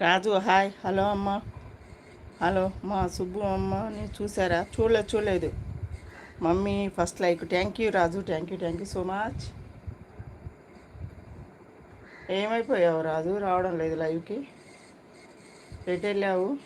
రాజు hi. Hello అమ్మ. Hello మా సుబ్బు అమ్మని చూసారా చూడలేదు చూడలేదు. Mummy first like. Thank you Raju. Thank you thank you so much ఏమైపోయావు Raju? రావడం లేదు లైవ్కి. ఎటు వెళ్ళావు?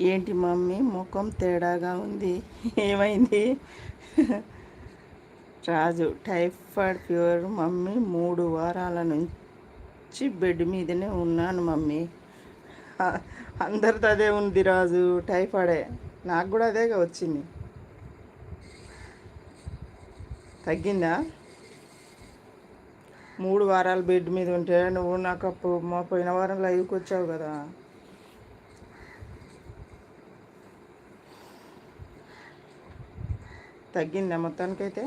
ఏంటి మమ్మీ? ముఖం తేడాగా ఉంది. ఏమైంది? Raju typhoid fever mummy. మూడు వారాల నుంచి బెడ్ మీదనే ఉన్నాను మమ్మీ. అందరితో అదే ఉంది రాజు. టైఫాయిడే. నాకు కూడా అదేగా వచ్చింది. తగ్గిందా? మూడు వారాలు బెడ్ మీద ఉంటే నువ్వు నాకు అప్పుడు మా పోయిన వారం లైవ్కి వచ్చావు కదా. తగ్గిందా మొత్తానికైతే.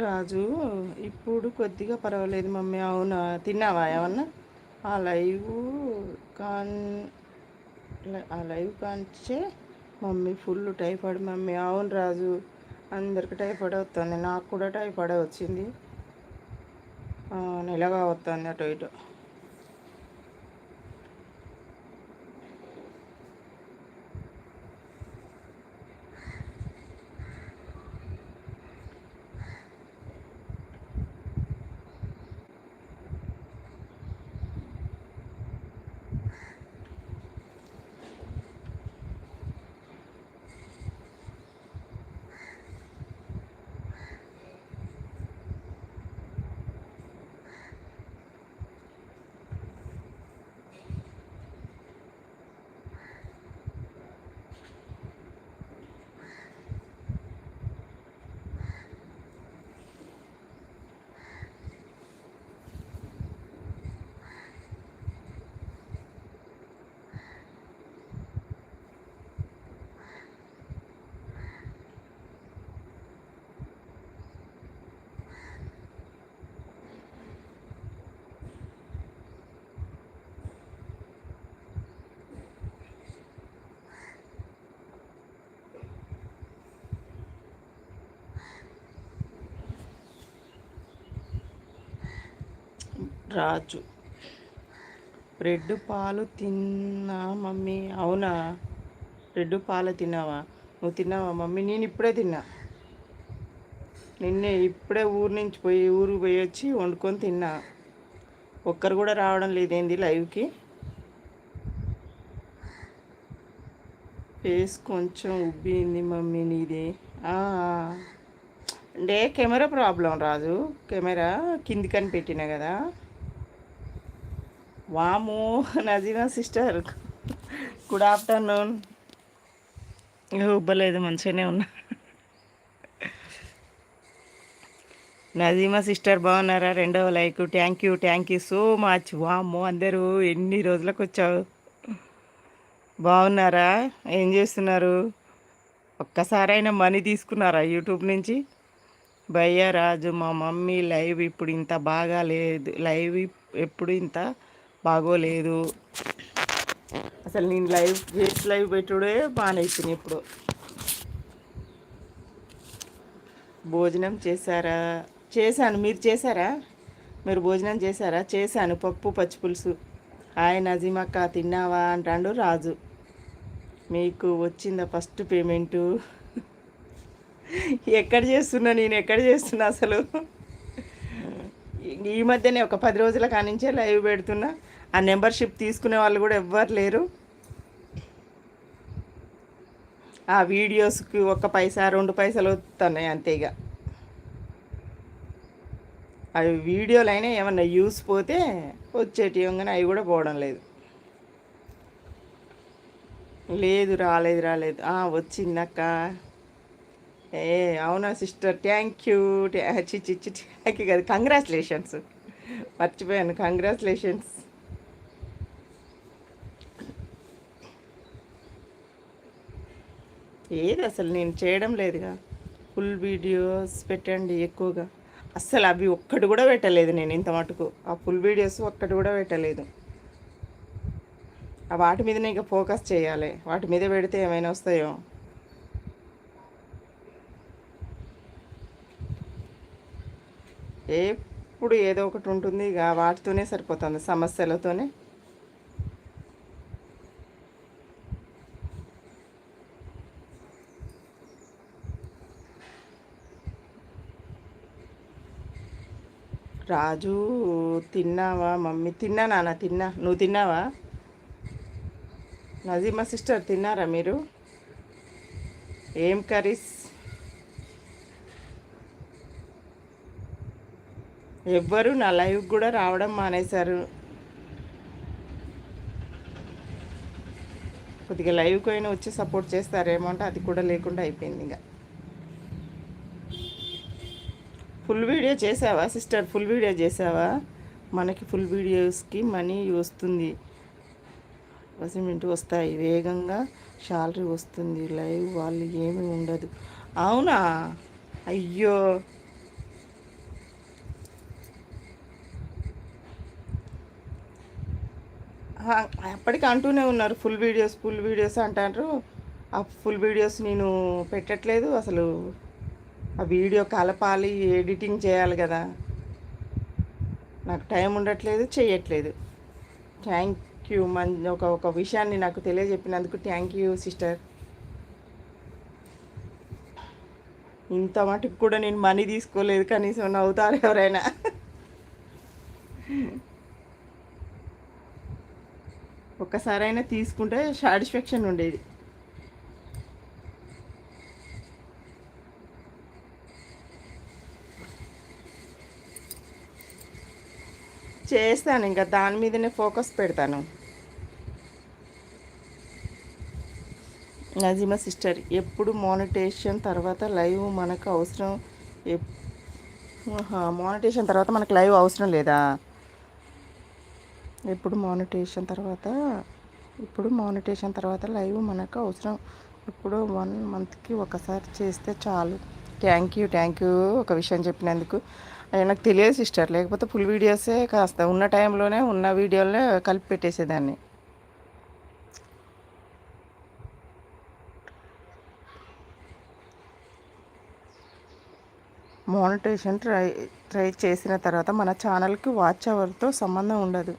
రాజు ఇప్పుడు కొద్దిగా పర్వాలేదు మమ్మీ. అవునా? తిన్నావా ఏమన్నా? ఆ లైవ్ కాన్ ఆ లైవ్ కాంచే మమ్మీ ఫుల్ టైఫాయిడ్ మమ్మీ. అవును రాజు అందరికి టైఫాయిడ్ అవుతుంది నాకు కూడా టైఫాయిడ్ వచ్చింది. నెలగా అవుతుంది అటు ఇటు. రాజు. బ్రెడ్ పాలు తిన్నా మమ్మీ. అవునా? బ్రెడ్ పాలు తిన్నావా? నువ్వు తిన్నావా మమ్మీ? నేను ఇప్పుడే తిన్నా. నిన్నే ఇప్పుడే ఊరు నుంచి పోయి ఊరికి పోయి వచ్చి వండుకొని తిన్నా. ఒక్కరు కూడా రావడం లేదేంది లైవ్కి? ఫేస్ కొంచెం ఉబ్బింది మమ్మీ నీది. అంటే కెమెరా ప్రాబ్లం రాజు. కెమెరా కిందికని పెట్టినా కదా. వాము నజీమా సిస్టర్. గుడ్ ఆఫ్టర్నూన్ ఇవ్వలేదు మంచిగానే ఉన్నా. నజీమా సిస్టర్ బాగున్నారా? రెండవ like. Thank you thank you so much వామ్మో అందరూ ఎన్ని రోజులకు వచ్చావు? బాగున్నారా? ఏం చేస్తున్నారు? ఒక్కసారైనా మనీ తీసుకున్నారా యూట్యూబ్ నుంచి? భయ్యా రాజు మా మమ్మీ లైవ్ ఇప్పుడు ఇంత బాగా లేదు. లైవ్ ఎప్పుడు ఇంత బాగోలేదు. అసలు నేను లైవ్ చేసి లైవ్ పెట్టుడే మానేసింది ఇప్పుడు. భోజనం చేశారా? చేశాను. మీరు చేశారా? మీరు భోజనం చేశారా? చేశాను. పప్పు పచ్చిపులుసు హాయ్ నజీమక్క తిన్నావా? అంటాడు రాజు. మీకు వచ్చిందా ఫస్ట్ పేమెంటు? ఎక్కడ చేస్తున్నా నేను? ఎక్కడ చేస్తున్నా అసలు? ఈ మధ్యనే ఒక పది రోజుల కానించే లైవ్ పెడుతున్నా. ఆ మెంబర్షిప్ తీసుకునే వాళ్ళు కూడా ఎవ్వరు లేరు. ఆ వీడియోస్కి ఒక పైసా రెండు పైసలు వస్తున్నాయి అంతే ఇక అవి వీడియోలు అయినా ఏమన్నా యూస్ పోతే వచ్చేటి కానీ అవి కూడా పోవడం లేదు. లేదు రాలేదు రాలేదు. వచ్చిందక్క. ఏ అవునా సిస్టర్? Thank you. చిచ్చి చిచ్చి థ్యాంక్ యూ కదా కంగ్రాచులేషన్స్. మర్చిపోయాను. కంగ్రాచులేషన్స్. ఏది అసలు నేను చేయడం లేదుగా. ఫుల్ వీడియోస్ పెట్టండి ఎక్కువగా. అస్సలు అవి ఒక్కటి కూడా పెట్టలేదు నేను ఇంత మటుకు. ఆ ఫుల్ వీడియోస్ ఒక్కటి కూడా పెట్టలేదు. ఆ వాటి మీదనే ఇక ఫోకస్ చేయాలి. వాటి మీద పెడితే ఏమైనా వస్తాయో. ఎప్పుడు ఏదో ఒకటి ఉంటుంది ఇక. వాటితోనే సరిపోతుంది. సమస్యలతోనే. రాజు తిన్నావా? మమ్మీ తిన్నా నాన్న తిన్నా. నువ్వు తిన్నావా? నజీమా సిస్టర్ తిన్నారా మీరు? ఏం కర్రీస్? ఎవ్వరు నా లైవ్ కూడా రావడం మానేశారు. కొద్దిగా లైవ్కి అయినా వచ్చి సపోర్ట్ చేస్తారేమో అంటే అది కూడా లేకుండా అయిపోయింది ఇంకా. ఫుల్ వీడియో చేసావా సిస్టర్? ఫుల్ వీడియో చేసావా? మనకి ఫుల్ వీడియోస్కి మనీ వస్తుంది. వసిమెంట్ వస్తాయి. వేగంగా శాలరీ వస్తుంది. లైవ్ వాళ్ళు ఏమి ఉండదు. అవునా? అయ్యో! అప్పటికి అంటూనే ఉన్నారు. ఫుల్ వీడియోస్ ఫుల్ వీడియోస్ అంటారు. ఆ ఫుల్ వీడియోస్ నేను పెట్టట్లేదు అసలు. ఆ వీడియో కలపాలి ఎడిటింగ్ చేయాలి కదా. నాకు టైం ఉండట్లేదు చేయట్లేదు థ్యాంక్ యూ మన్ ఒక ఒక విషయాన్ని నాకు తెలియజెప్పినందుకు థ్యాంక్ యూ సిస్టర్ ఇంత మటుకు కూడా నేను మనీ తీసుకోలేదు కనీసం నవ్వుతారు ఎవరైనా. ఒక్కసారైనా తీసుకుంటే సాటిస్ఫాక్షన్ ఉండేది. చేస్తాను ఇంకా దాని మీదనే ఫోకస్ పెడతాను. నజీమా సిస్టర్ ఎప్పుడు మానిటేషన్ తర్వాత లైవ్ మనకు అవసరం? మానిటేషన్ తర్వాత మనకు లైవ్ అవసరం లేదా? ఎప్పుడు మానిటేషన్ తర్వాత? ఇప్పుడు మానిటేషన్ తర్వాత లైవ్ మనకు అవసరం? ఇప్పుడు వన్ మంత్కి ఒకసారి చేస్తే చాలు. Thank you thank you. ఒక విషయం చెప్పినందుకు. నాకు తెలియదు సిస్టర్ లేకపోతే ఫుల్ వీడియోసే కాస్త. ఉన్న టైంలోనే ఉన్న వీడియోలనే కలిపి పెట్టేసేదాన్ని. మానిటేషన్ ట్రై ట్రై చేసిన తర్వాత మన ఛానల్కి వాచ్ అవర్తో సంబంధం ఉండదు.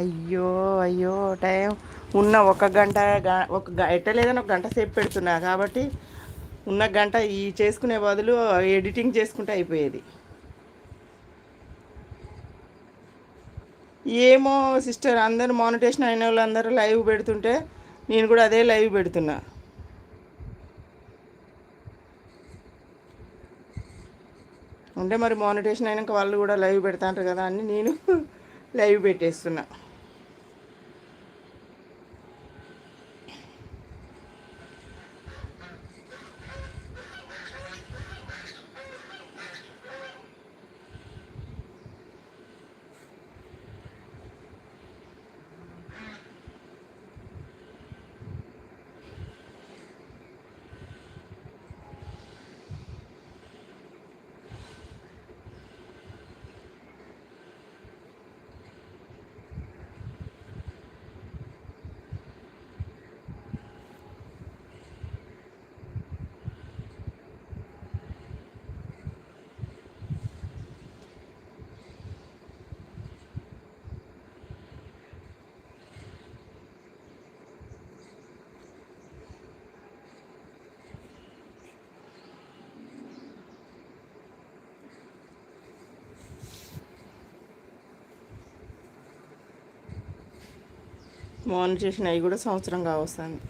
అయ్యో అయ్యో టైం ఉన్న ఒక గంట ఒక ఎట్ట లేదని ఒక గంట సేపు పెడుతున్నా. కాబట్టి ఉన్న గంట ఈ చేసుకునే బదులు ఎడిటింగ్ చేసుకుంటే అయిపోయేది. ఏమో సిస్టర్ అందరు మానిటేషన్ అయిన వాళ్ళు అందరూ లైవ్ పెడుతుంటే నేను కూడా అదే లైవ్ పెడుతున్నా. అంటే మరి మానిటేషన్ అయినాక వాళ్ళు కూడా లైవ్ పెడతాంటారు కదా అని నేను లైవ్ పెట్టేస్తున్నా. మానిటేషన్ అవి కూడా సంవత్సరం కావస్తుంది.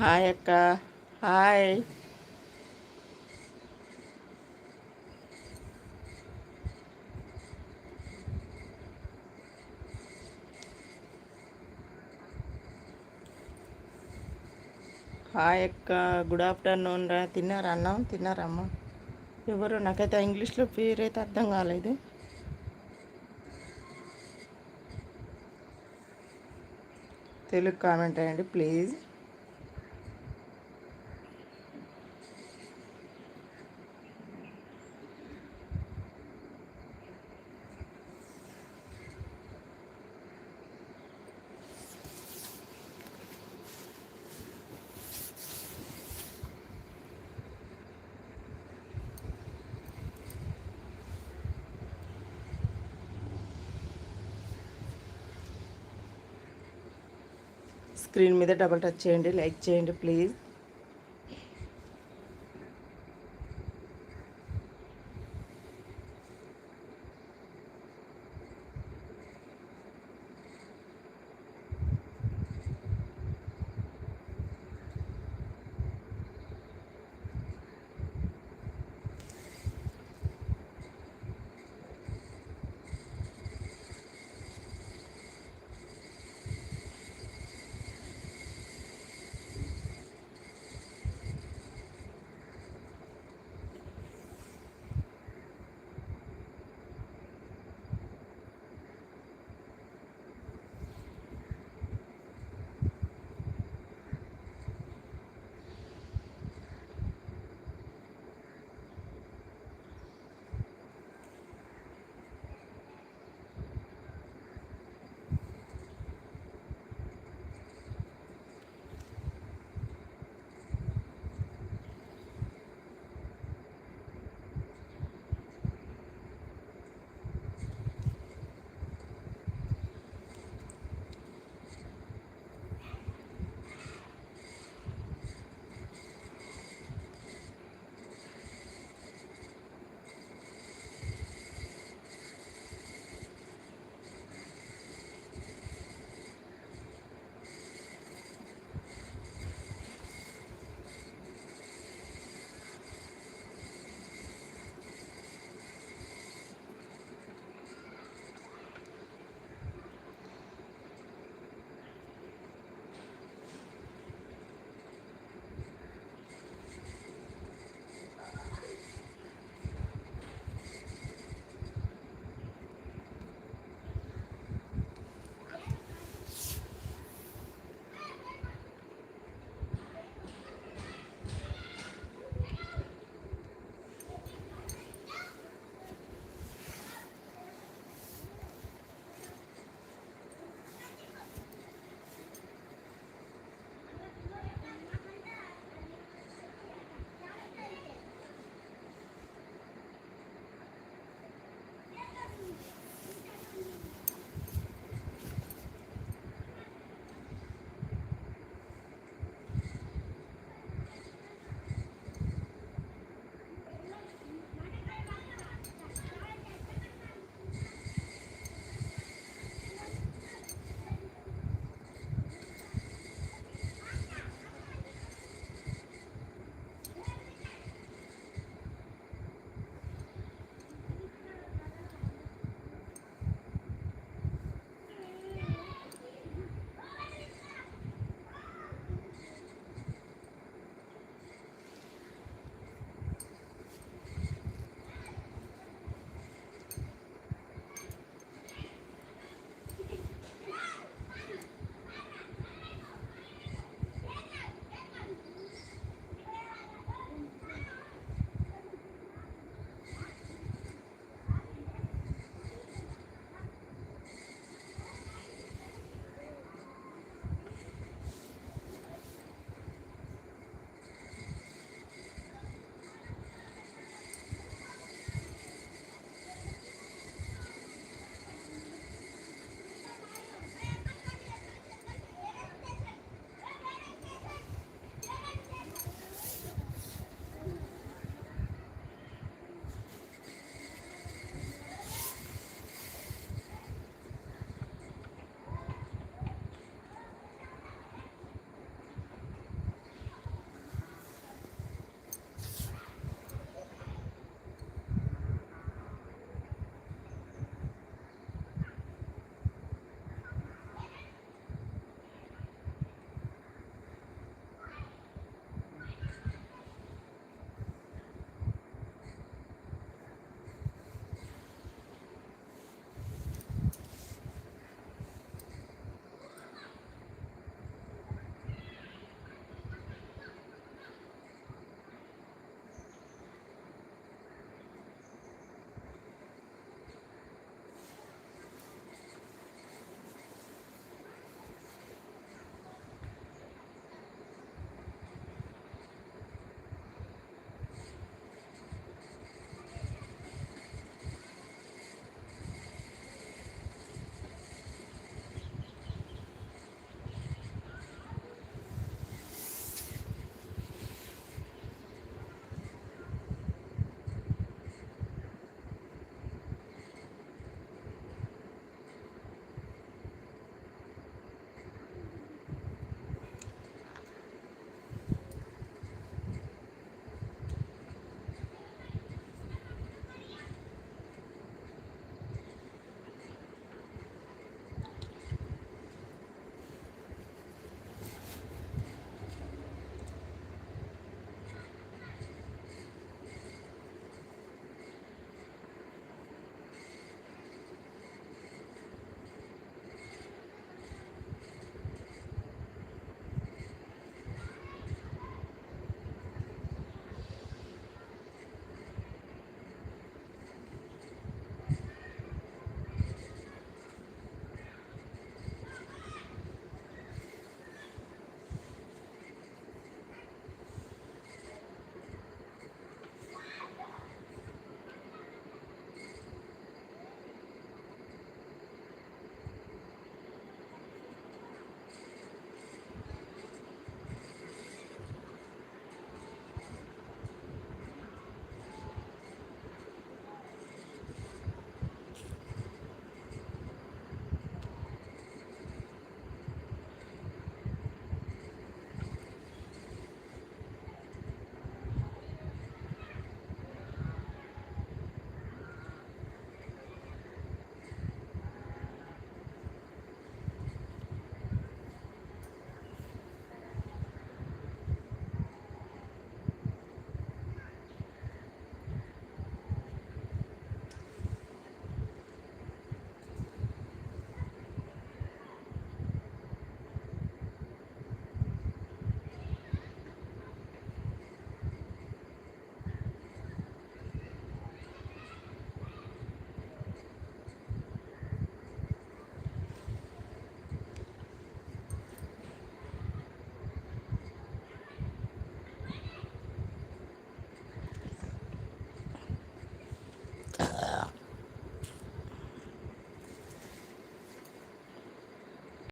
హాయ్ అక్క. హాయ్. హాయ్ అక్క. గుడ్ ఆఫ్టర్నూన్ రా. తిన్నారా అన్నం? తిన్నారమ్మా ఎవరు? నాకైతే ఇంగ్లీష్లో పేరైతే అర్థం కాలేదు. తెలుగు కామెంట్ అయ్యండి ప్లీజ్. స్క్రీన్ మీద డబల్ టచ్ చేయండి లైక్ చేయండి ప్లీజ్.